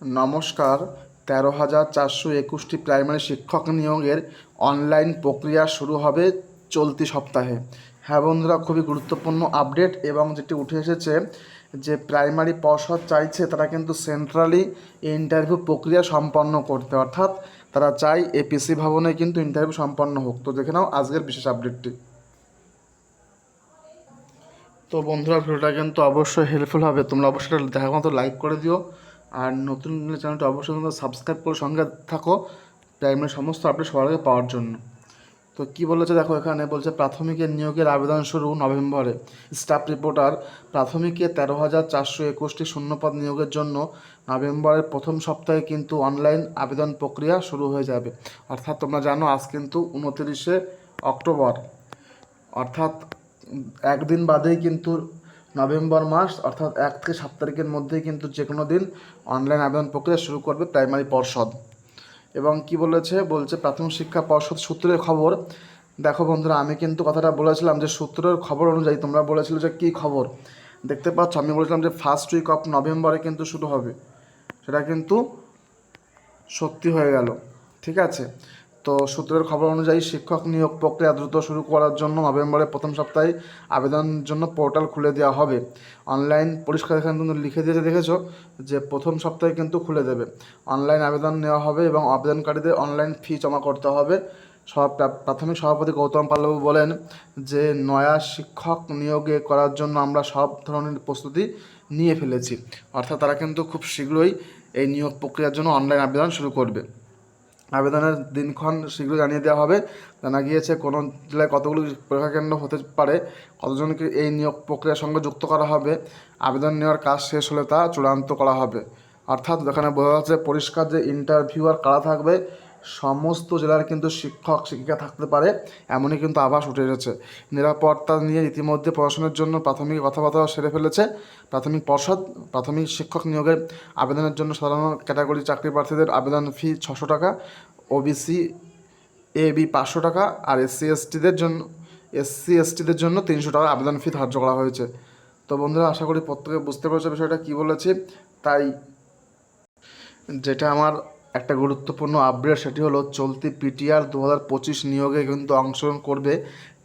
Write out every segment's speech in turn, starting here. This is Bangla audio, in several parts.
নমস্কার, তেরো হাজার চারশো একুশটি প্রাইমারি শিক্ষক নিয়োগের অনলাইন প্রক্রিয়া শুরু হবে চলতি সপ্তাহে। হ্যাঁ বন্ধুরা, খুবই গুরুত্বপূর্ণ আপডেট এবং যেটি উঠে এসেছে যে প্রাইমারি পর্ষদ চাইছে তারা কিন্তু সেন্ট্রালি ইন্টারভিউ প্রক্রিয়া সম্পন্ন করতে। অর্থাৎ তারা চাই এপিসি ভবনে কিন্তু ইন্টারভিউ সম্পন্ন হোক। তো দেখে নাও আজকের বিশেষ আপডেটটি। তো বন্ধুরা, ভিডিওটা কিন্তু অবশ্যই হেল্পফুল হবে। তোমরা অবশ্যই দেখার মতো লাইক করে দিও। আর নতুন চ্যানেলটা অবশ্যই তোমরা সাবস্ক্রাইব করে সঙ্গে থাকো প্রাইমারি সমস্ত আপডেট সবার আগে পাওয়ার জন্য। তো কি বলেছে দেখো এখানে, বলছে প্রাথমিকের নিয়োগের আবেদন শুরু নভেম্বরে। স্টাফ রিপোর্টার প্রাথমিকে তেরো হাজার চারশো একুশটি শূন্যপদ নিয়োগের জন্য নভেম্বরের প্রথম সপ্তাহে কিন্তু অনলাইন আবেদন প্রক্রিয়া শুরু হয়ে যাবে। অর্থাৎ তোমরা জানো আজ কিন্তু উনতিরিশে অক্টোবর। অর্থাৎ একদিন বাদেই কিন্তু নভেম্বর মাস, অর্থাৎ এক থেকে সাত তারিখের মধ্যেই কিন্তু যে কোনো দিন অনলাইন আবেদন প্রক্রিয়া শুরু করবে প্রাইমারি পর্ষদ। এবং কি বলেছে? বলছে প্রাথমিক শিক্ষা পর্ষদ সূত্রের খবর, দেখো বন্ধুরা, আমি কিন্তু কথাটা বলেছিলাম যে সূত্রের খবর অনুযায়ী তোমরা বলেছিলে যে কী খবর? দেখতে পাচ্ছ, আমি বলেছিলাম যে ফার্স্ট উইক অফ নভেম্বরে কিন্তু শুরু হবে। সেটা কিন্তু সত্যি হয়ে গেল। ঠিক আছে? তো সূত্রের খবর অনুযায়ী শিক্ষক নিয়োগ প্রক্রিয়া দ্রুত শুরু করার জন্য নভেম্বরের প্রথম সপ্তাহে আবেদনের জন্য পোর্টাল খুলে দেওয়া হবে। অনলাইন পরিষ্কার এখানে কিন্তু লিখে দিয়েছে, দেখেছ? যে প্রথম সপ্তাহে কিন্তু খুলে দেবে। অনলাইন আবেদন নেওয়া হবে এবং আবেদনকারীদের অনলাইন ফি জমা করতে হবে। সব প্রাথমিক সভাপতি গৌতম পাল্লব বলেন যে, নয়া শিক্ষক নিয়োগে করার জন্য আমরা সব ধরনের প্রস্তুতি নিয়ে ফেলেছি। অর্থাৎ তারা কিন্তু খুব শীঘ্রই এই নিয়োগ প্রক্রিয়ার জন্য অনলাইন আবেদন শুরু করবে। আবেদনের দিনক্ষণ শীঘ্র জানিয়ে দেওয়া হবে। জানা গিয়েছে, কোনো জেলায় কতগুলো পরীক্ষা কেন্দ্র হতে পারে, কতজনকে এই নিয়োগ প্রক্রিয়ার সঙ্গে যুক্ত করা হবে, আবেদন নেওয়ার কাজ শেষ হলে তা চূড়ান্ত করা হবে। অর্থাৎ এখানে বোঝা যাচ্ছে, পরিষ্কার যে ইন্টারভিউয়ার কারা থাকবে সমস্ত জেলার কিন্তু শিক্ষক, শিক্ষিকা থাকতে পারে, এমনই কিন্তু আভাস উঠে এসেছে। নিরাপত্তা নিয়ে ইতিমধ্যে পড়াশোনার জন্য প্রাথমিক কথাবার্তা সেরে ফেলেছে প্রাথমিক পর্ষদ। প্রাথমিক শিক্ষক নিয়োগের আবেদনের জন্য সাধারণ ক্যাটাগরি চাকরি প্রার্থীদের আবেদন ফি ছশো টাকা ওবিসি এ বি পাঁচশো টাকা, আর এসসি এসটিদের জন্য এসসি এসটিদের জন্য তিনশো টাকা আবেদন ফি ধার্য করা হয়েছে। তো বন্ধুরা, আশা করি প্রত্যেকে বুঝতে পেরেছে বিষয়টা কী বলেছে। তাই যেটা আমার একটা গুরুত্বপূর্ণ আপডেট সেটি হলো চলতি পিটিআর দু হাজার পঁচিশ নিয়োগে কিন্তু অংশগ্রহণ করবে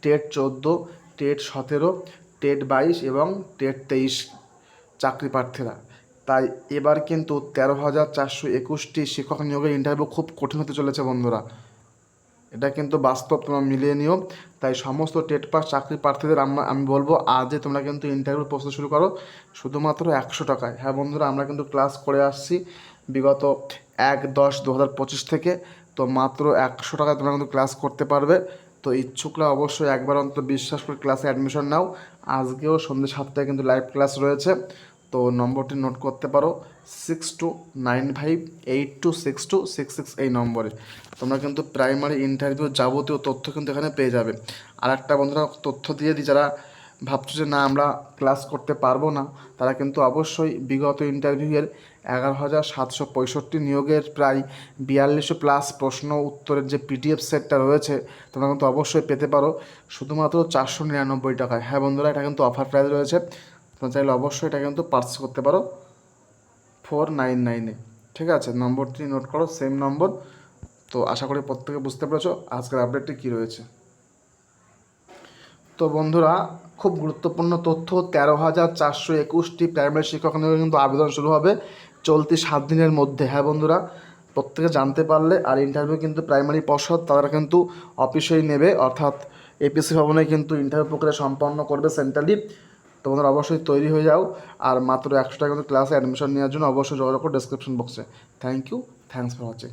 টেট চোদ্দ টেট সতেরো টেট বাইশ এবং টেট তেইশ চাকরি প্রার্থীরা। তাই এবার কিন্তু তেরো হাজার চারশো একুশটি শিক্ষক নিয়োগের ইন্টারভিউ খুব কঠিন হতে চলেছে বন্ধুরা। এটা কিন্তু বাস্তব তোমরা মিলিয়ে নিও। তাই সমস্ত টেট পাস চাকরি প্রার্থীদের আমরা, আমি বলব আজই তোমরা কিন্তু ইন্টারভিউ প্রস্তুত শুরু করো। শুধুমাত্র একশো টাকায়। হ্যাঁ বন্ধুরা, আমরা কিন্তু ক্লাস করে আসছি। বিগত এক দশ দু হাজার পঁচিশ থেকে, তো মাত্র একশো টাকায় তোমরা কিন্তু ক্লাস করতে পারবে। তো ইচ্ছুকরা অবশ্যই একবার অন্তত বিশ্বাস করে ক্লাসে অ্যাডমিশন নাও। আজকেও সন্ধ্যে সাতটায় কিন্তু লাইভ ক্লাস রয়েছে। তো নম্বরটি নোট করতে পারো six two nine five eight two six two six six এই নম্বরে। তোমরা কিন্তু প্রাইমারি ইন্টারভিউ যাবতীয় তথ্য কিন্তু এখানে পেয়ে যাবে। আর একটা বন্ধুরা তথ্য দিয়ে দিই, যারা ভাবছ যে না, আমরা ক্লাস করতে পারব না, তারা কিন্তু অবশ্যই বিগত ইন্টারভিউয়ের এগারো হাজার সাতশো পঁয়ষট্টি নিয়োগের প্রায় বিয়াল্লিশশো প্লাস প্রশ্ন উত্তরের যে পিডিএফ সেটটা রয়েছে, তোমরা কিন্তু অবশ্যই পেতে পারো। শুধুমাত্র চারশো নিরানব্বই টাকায়। হ্যাঁ বন্ধুরা, এটা কিন্তু অফার প্রাইস রয়েছে। তোমরা চাইলে অবশ্যই এটা কিন্তু পার্চেস করতে পারো। ফোর নাইন নাইনে ঠিক আছে নম্বরটি নোট করো সেম নম্বর তো আশা করি প্রত্যেকে বুঝতে পেরেছ আজকের আপডেটটি কী রয়েছে। তো বন্ধুরা, খুব গুরুত্বপূর্ণ তথ্য, তেরো হাজার চারশো একুশটি প্রাইমারি শিক্ষক নিয়োগে কিন্তু আবেদন শুরু হবে। চলতি সাত দিনের মধ্যে। হ্যাঁ বন্ধুরা, প্রত্যেকে জানতে পারলে আর ইন্টারভিউ কিন্তু প্রাইমারি পর্ষদ তারা কিন্তু অফিসেই নেবে। অর্থাৎ এপিসি ভবনে কিন্তু ইন্টারভিউ প্রক্রিয়া সম্পন্ন করবে সেন্ট্রালি তোমাদের অবশ্যই তৈরি হয়ে যাও। আর মাত্র একশো টাকা কিন্তু ক্লাসে অ্যাডমিশন নেওয়ার জন্য অবশ্যই যোগাযোগ করো ডেসক্রিপশন বক্সে thank you thanks for watching